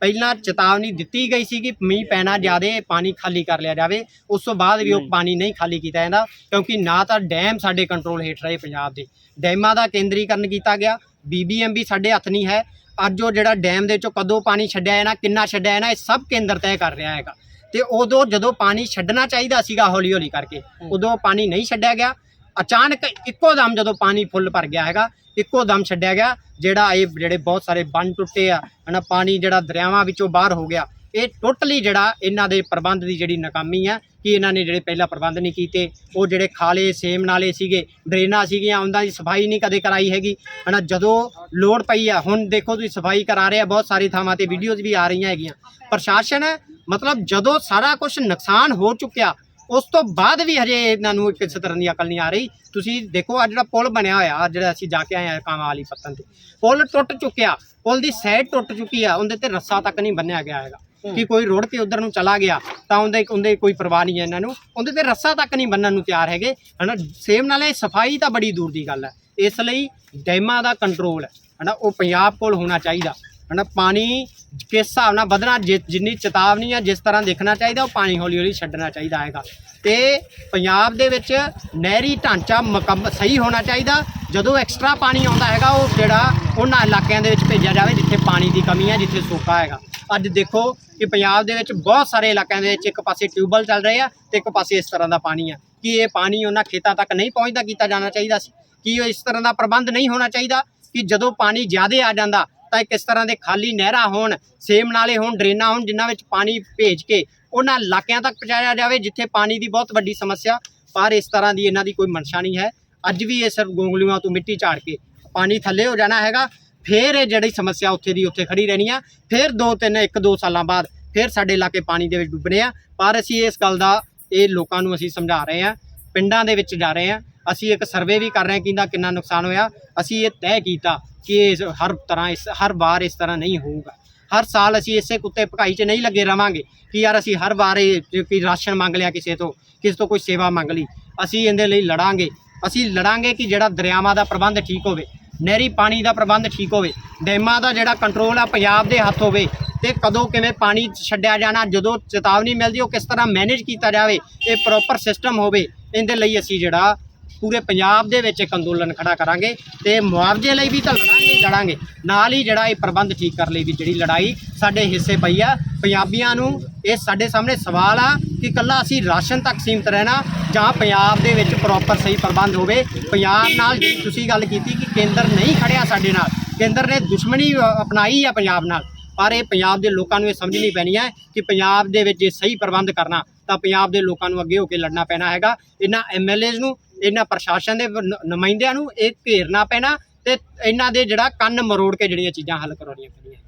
Speaker 1: ਪਹਿਲਾਂ ਚੇਤਾਵਨੀ ਦਿੱਤੀ ਗਈ ਸੀ ਕਿ ਮੀਂਹ ਪੈਣਾ ਜ਼ਿਆਦੇ ਪਾਣੀ ਖਾਲੀ ਕਰ ਲਿਆ ਜਾਵੇ। ਉਸ ਤੋਂ ਬਾਅਦ ਵੀ ਉਹ ਪਾਣੀ ਨਹੀਂ ਖਾਲੀ ਕੀਤਾ ਜਾਂਦਾ ਕਿਉਂਕਿ ਨਾ ਤਾਂ ਡੈਮ ਸਾਡੇ ਕੰਟਰੋਲ ਹੇਠ ਰਹੇ ਪੰਜਾਬ ਦੇ। ਡੈਮਾਂ ਦਾ ਕੇਂਦਰੀਕਰਨ ਕੀਤਾ ਗਿਆ ਬੀਬੀਐਮਬੀ ਸਾਡੇ ਹੱਥ ਨਹੀਂ ਹੈ। ਅੱਜ ਉਹ ਜਿਹੜਾ ਡੈਮ ਦੇ ਚੋਂ ਕਦੋਂ ਪਾਣੀ ਛੱਡਿਆ ਜਾਣਾ ਕਿੰਨਾ ਛੱਡਿਆ ਜਾਣਾ ਇਹ ਸਭ ਕੇਂਦਰ ਤੈਅ ਕਰ ਰਿਹਾ ਹੈਗਾ। ਤੇ ਉਦੋਂ ਜਦੋਂ ਪਾਣੀ ਛੱਡਣਾ ਚਾਹੀਦਾ ਸੀਗਾ ਹੌਲੀ ਹੌਲੀ ਕਰਕੇ ਉਦੋਂ ਪਾਣੀ ਨਹੀਂ ਛੱਡਿਆ ਗਿਆ। ਅਚਾਨਕ ਇੱਕੋ ਦਮ ਜਦੋਂ ਪਾਣੀ ਫੁੱਲ ਭਰ ਗਿਆ ਹੈਗਾ ਇੱਕੋ ਦਮ ਛੱਡਿਆ ਗਿਆ ਜਿਹੜਾ ਇਹ ਜਿਹੜੇ ਬਹੁਤ ਸਾਰੇ ਬੰਨ ਟੁੱਟੇ ਆ ਹਨਾ ਪਾਣੀ ਜਿਹੜਾ ਦਰਿਆਵਾਂ ਵਿੱਚੋਂ ਬਾਹਰ ਹੋ ਗਿਆ ਇਹ ਟੋਟਲੀ ਜਿਹੜਾ ਇਹਨਾਂ ਦੇ ਪ੍ਰਬੰਧ ਦੀ ਜਿਹੜੀ ਨਾਕਾਮੀ ਹੈ ਕਿ ਇਹਨਾਂ ਨੇ ਜਿਹੜੇ ਪਹਿਲਾਂ ਪ੍ਰਬੰਧ ਨਹੀਂ ਕੀਤੇ, ਉਹ ਜਿਹੜੇ ਖਾਲੇ ਸੇਮ ਨਾਲੇ ਸੀਗੇ, ਡਰੇਨਾਂ ਸੀਗੀਆਂ, ਉਹਨਾਂ ਦੀ ਸਫ਼ਾਈ ਨਹੀਂ ਕਦੇ ਕਰਾਈ ਹੈਗੀ। ਹਨਾ, ਜਦੋਂ ਲੋੜ ਪਈ ਆ, ਹੁਣ ਦੇਖੋ ਤੁਸੀਂ ਸਫ਼ਾਈ ਕਰਾ ਰਹੇ ਆ, ਬਹੁਤ ਸਾਰੀ ਥਾਵਾਂ ਤੇ ਵੀਡੀਓਜ਼ ਵੀ ਆ ਰਹੀਆਂ ਹੈਗੀਆਂ। ਪ੍ਰਸ਼ਾਸਨ ਮਤਲਬ ਜਦੋਂ ਸਾਰਾ ਕੁਝ ਨੁਕਸਾਨ ਹੋ ਚੁੱਕਿਆ, ਉਸ ਤੋਂ ਬਾਅਦ ਵੀ ਹਜੇ ਇਹਨਾਂ ਨੂੰ ਕਿਸੇ ਤਰ੍ਹਾਂ ਦੀ ਅਕਲ ਨਹੀਂ ਆ ਰਹੀ। ਤੁਸੀਂ ਦੇਖੋ ਆ ਜਿਹੜਾ ਪੁਲ ਬਣਿਆ ਹੋਇਆ, ਆਹ ਜਿਹੜਾ ਅਸੀਂ ਜਾ ਕੇ ਆਏ ਆ ਕਾਂਵਾ ਵਾਲੀ ਪੱਤਨ ਤੇ, ਪੁਲ ਟੁੱਟ ਚੁੱਕਿਆ, ਪੁਲ ਦੀ ਸਾਈਡ ਟੁੱਟ ਚੁੱਕੀ ਆ, ਉਹਦੇ ਤੇ ਰੱਸਾ ਤੱਕ ਨਹੀਂ ਬੰਨਿਆ ਗਿਆ ਹੈਗਾ। ਕਿ ਕੋਈ ਰੋੜ ਕੇ ਉਧਰ ਨੂੰ ਚਲਾ ਗਿਆ, ਤਾਂ ਉਹਦੇ ਉਹਦੇ ਕੋਈ ਪਰਵਾਹ ਨਹੀਂ ਹੈ ਇਹਨਾਂ ਨੂੰ। ਉਹਦੇ ਤੇ ਰੱਸਾ ਤੱਕ ਨਹੀਂ ਬੰਨਣ ਨੂੰ ਤਿਆਰ ਹੈਗੇ। ਹਨਾ, ਸੇਮ ਨਾਲੇ ਸਫ਼ਾਈ ਤਾਂ ਬੜੀ ਦੂਰ ਦੀ ਗੱਲ ਹੈ। ਇਸ ਲਈ ਡੈਮਾਂ ਦਾ ਕੰਟਰੋਲ ਹਨਾ, ਉਹ ਪੰਜਾਬ ਕੋਲ ਹੋਣਾ ਚਾਹੀਦਾ। ਹਨਾ, ਪਾਣੀ ਕਿਸ ਹਿਸਾਬ ਨਾਲ ਵਧਣਾ, ਜਿ- ਜਿੰਨੀ ਚੇਤਾਵਨੀ ਆ ਜਿਸ ਤਰ੍ਹਾਂ ਦੇਖਣਾ ਚਾਹੀਦਾ, ਉਹ ਪਾਣੀ ਹੌਲੀ ਹੌਲੀ ਛੱਡਣਾ ਚਾਹੀਦਾ ਹੈਗਾ। ਤੇ ਪੰਜਾਬ ਦੇ ਵਿੱਚ ਨਹਿਰੀ ਢਾਂਚਾ ਮੁਕੰਮ ਸਹੀ ਹੋਣਾ ਚਾਹੀਦਾ। ਜਦੋਂ ਐਕਸਟਰਾ ਪਾਣੀ ਆਉਂਦਾ ਹੈਗਾ, ਉਹ ਜਿਹੜਾ ਉਹਨਾਂ ਇਲਾਕਿਆਂ ਦੇ ਵਿੱਚ ਭੇਜਿਆ ਜਾਵੇ ਜਿੱਥੇ ਪਾਣੀ ਦੀ ਕਮੀ ਹੈ, ਜਿੱਥੇ ਸੋਕਾ ਹੈਗਾ। ਅੱਜ ਦੇਖੋ ਕਿ ਪੰਜਾਬ ਦੇ ਵਿੱਚ ਬਹੁਤ ਸਾਰੇ ਇਲਾਕਿਆਂ ਦੇ ਵਿੱਚ ਇੱਕ ਪਾਸੇ ਟਿਊਬਵੈੱਲ ਚੱਲ ਰਹੇ ਆ ਤੇ ਇੱਕ ਪਾਸੇ ਇਸ ਤਰ੍ਹਾਂ ਦਾ ਪਾਣੀ ਆ। ਕਿ ਇਹ ਪਾਣੀ ਉਹਨਾਂ ਖੇਤਾਂ ਤੱਕ ਨਹੀਂ ਪਹੁੰਚਦਾ ਕੀਤਾ ਜਾਣਾ ਚਾਹੀਦਾ ਸੀ? ਕਿ ਉਹ ਇਸ ਤਰ੍ਹਾਂ ਦਾ ਪ੍ਰਬੰਧ ਨਹੀਂ ਹੋਣਾ ਚਾਹੀਦਾ ਕਿ ਜਦੋਂ ਪਾਣੀ ਜ਼ਿਆਦਾ ਆ ਜਾਂਦਾ ਤਾਂ ਇਹ ਕਿਸ ਤਰ੍ਹਾਂ ਦੇ ਖਾਲੀ ਨਹਿਰਾਂ ਹੋਣ, ਸੇਮ ਨਾਲੇ ਹੋਣ, ਡਰੇਨਾਂ ਹੋਣ ਜਿਨ੍ਹਾਂ ਵਿੱਚ ਪਾਣੀ ਭੇਜ ਕੇ ਉਹਨਾਂ ਇਲਾਕਿਆਂ ਤੱਕ ਪਹੁੰਚਾਇਆ ਜਾਵੇ ਜਿੱਥੇ ਪਾਣੀ ਦੀ ਬਹੁਤ ਵੱਡੀ ਸਮੱਸਿਆ, ਪਰ ਇਸ ਤਰ੍ਹਾਂ ਦੀ ਇਹਨਾਂ ਦੀ ਕੋਈ ਮਨਸ਼ਾ ਨਹੀਂ ਹੈ। ਅੱਜ ਵੀ ਇਹ ਸਿਰਫ ਗੋਂਗਲੂਆਂ ਤੋਂ ਮਿੱਟੀ ਝਾੜ ਕੇ ਪਾਣੀ ਥੱਲੇ ਹੋ ਜਾਣਾ ਹੈਗਾ, ਫੇਰ ਇਹ ਜਿਹੜੀ ਸਮੱਸਿਆ ਉੱਥੇ ਦੀ ਉੱਥੇ ਖੜੀ ਰਹਿਣੀ ਆ। ਫੇਰ ਦੋ ਤਿੰਨ, ਇੱਕ ਦੋ ਸਾਲਾਂ ਬਾਅਦ ਫੇਰ ਸਾਡੇ ਇਲਾਕੇ ਪਾਣੀ ਦੇ ਵਿੱਚ ਡੁੱਬਣੇ ਆ। ਪਰ ਅਸੀਂ ਇਸ ਗੱਲ ਦਾ ਇਹ ਲੋਕਾਂ ਨੂੰ ਅਸੀਂ ਸਮਝਾ ਰਹੇ ਆ, ਪਿੰਡਾਂ ਦੇ ਵਿੱਚ ਜਾ ਰਹੇ ਆ। ਅਸੀਂ ਇੱਕ ਸਰਵੇ ਵੀ ਕਰ ਰਹੇ ਹਾਂ ਕਿ ਇਹਦਾ ਕਿੰਨਾ ਨੁਕਸਾਨ ਹੋਇਆ। ਅਸੀਂ ਇਹ ਤੈਅ ਕੀਤਾ ਕਿ ਇਹ ਹਰ ਤਰ੍ਹਾਂ ਇਸ, ਹਰ ਵਾਰ ਇਸ ਤਰ੍ਹਾਂ ਨਹੀਂ ਹੋਊਗਾ। ਹਰ ਸਾਲ ਅਸੀਂ ਇਸੇ ਕੁੱਤੇ ਭਕਾਈ 'ਚ ਨਹੀਂ ਲੱਗੇ ਰਵਾਂਗੇ ਕਿ ਯਾਰ ਅਸੀਂ ਹਰ ਵਾਰ ਇਹ ਜੇ ਕੋਈ ਰਾਸ਼ਨ ਮੰਗ ਲਿਆ ਕਿਸੇ ਤੋਂ ਕਿਸੇ ਤੋਂ ਕੋਈ ਸੇਵਾ ਮੰਗ ਲਈ। ਅਸੀਂ ਇਹਦੇ ਲਈ ਲੜਾਂਗੇ। ਅਸੀਂ ਲੜਾਂਗੇ ਕਿ ਜਿਹੜਾ ਦਰਿਆਵਾਂ ਦਾ ਪ੍ਰਬੰਧ ਠੀਕ ਹੋਵੇ। ਨਹਿਰੀ ਪਾਣੀ ਦਾ ਪ੍ਰਬੰਧ ਠੀਕ ਹੋਵੇ, ਡੈਮਾਂ ਦਾ ਜਿਹੜਾ ਕੰਟਰੋਲ ਆ ਪੰਜਾਬ ਦੇ ਹੱਥ ਹੋਵੇ ਤੇ ਕਦੋਂ ਕਿਵੇਂ ਪਾਣੀ ਛੱਡਿਆ ਜਾਣਾ, ਜਦੋਂ ਚੇਤਾਵਨੀ ਮਿਲਦੀ ਉਹ ਕਿਸ ਤਰ੍ਹਾਂ ਮੈਨੇਜ ਕੀਤਾ ਜਾਵੇ, ਇਹ ਪ੍ਰੋਪਰ ਸਿਸਟਮ ਹੋਵੇ, ਇਹਦੇ ਲਈ ਅਸੀਂ ਜਿਹੜਾ ਪੂਰੇ ਪੰਜਾਬ ਦੇ ਵਿੱਚ ਇੱਕ ਅੰਦੋਲਨ ਖੜਾ ਕਰਾਂਗੇ ਤੇ ਮੁਆਵਜ਼ੇ ਲਈ ਵੀ ਤਾਂ ਲੜਾਂਗੇ ਲੜਾਂਗੇ, ਨਾਲ ਹੀ ਜਿਹੜਾ ਇਹ ਪ੍ਰਬੰਧ ਠੀਕ ਕਰ ਲਈ ਵੀ ਜਿਹੜੀ ਲੜਾਈ ਸਾਡੇ ਹਿੱਸੇ ਪਈ ਆ, ਪੰਜਾਬੀਆਂ ਨੂੰ ਇਹ ਸਾਡੇ ਸਾਹਮਣੇ ਸਵਾਲ ਆ ਕਿ ਕੱਲਾ ਅਸੀਂ ਰਾਸ਼ਨ ਤੱਕ ਸੀਮਤ ਰਹਿਣਾ ਜਾਂ ਪੰਜਾਬ ਦੇ ਵਿੱਚ ਪ੍ਰੋਪਰ ਸਹੀ ਪ੍ਰਬੰਧ ਹੋਵੇ, ਪੰਜਾਬ ਨਾਲ ਜਿਹੜੀ ਤੁਸੀਂ ਗੱਲ ਕੀਤੀ ਕਿ ਕੇਂਦਰ ਨਹੀਂ ਖੜਿਆ ਸਾਡੇ ਨਾਲ, ਕੇਂਦਰ ਨੇ ਦੁਸ਼ਮਣੀ ਅਪਣਾਈ ਆ ਪੰਜਾਬ ਨਾਲ, ਪਰ ਇਹ ਪੰਜਾਬ ਦੇ ਲੋਕਾਂ ਨੂੰ ਇਹ ਸਮਝਣੀ ਪੈਣੀ ਹੈ ਕਿ ਪੰਜਾਬ ਦੇ ਵਿੱਚ ਜੇ ਸਹੀ ਪ੍ਰਬੰਧ ਕਰਨਾ, ਤਾਂ ਪੰਜਾਬ ਦੇ ਲੋਕਾਂ ਨੂੰ ਅੱਗੇ ਹੋ ਕੇ ਲੜਨਾ ਪੈਣਾ ਹੈਗਾ, ਇਹਨਾਂ ਐਮਐਲਏਜ਼ ਨੂੰ, ਇਹਨਾਂ ਪ੍ਰਸ਼ਾਸਨ ਦੇ ਨੁਮਾਇੰਦਿਆਂ ਨੂੰ ਇਹ ਘੇਰਨਾ ਪੈਣਾ ਤੇ ਇਹਨਾਂ ਦੇ ਜਿਹੜਾ ਕੰਨ ਮਰੋੜ ਕੇ ਜਿਹੜੀਆਂ ਚੀਜ਼ਾਂ ਹੱਲ ਕਰਾਉਣੀਆਂ ਪੈਣੀਆਂ।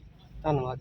Speaker 2: ਧੰਨਵਾਦ